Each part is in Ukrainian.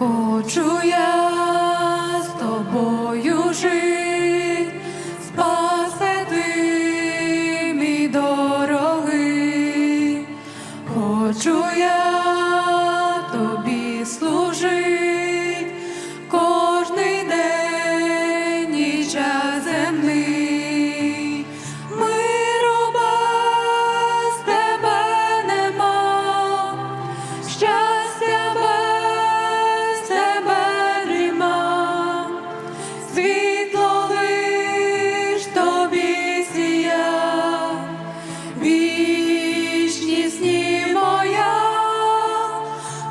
我主要 світло лиш тобі сія, вічні сні моя,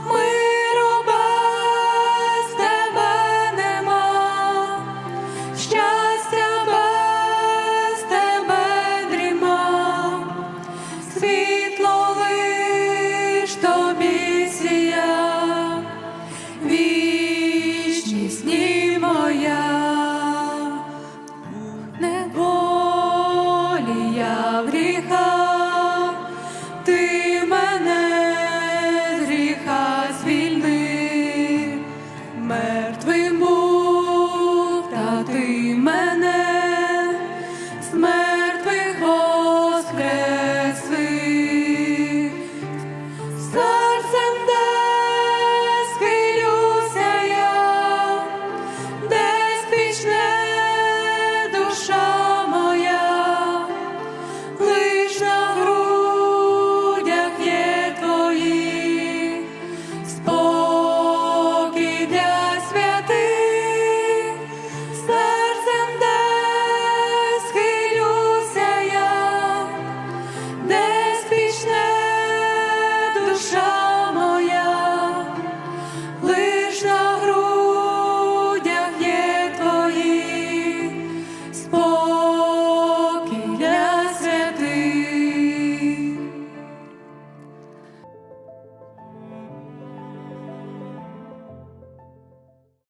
миру тебе нема, щастя без.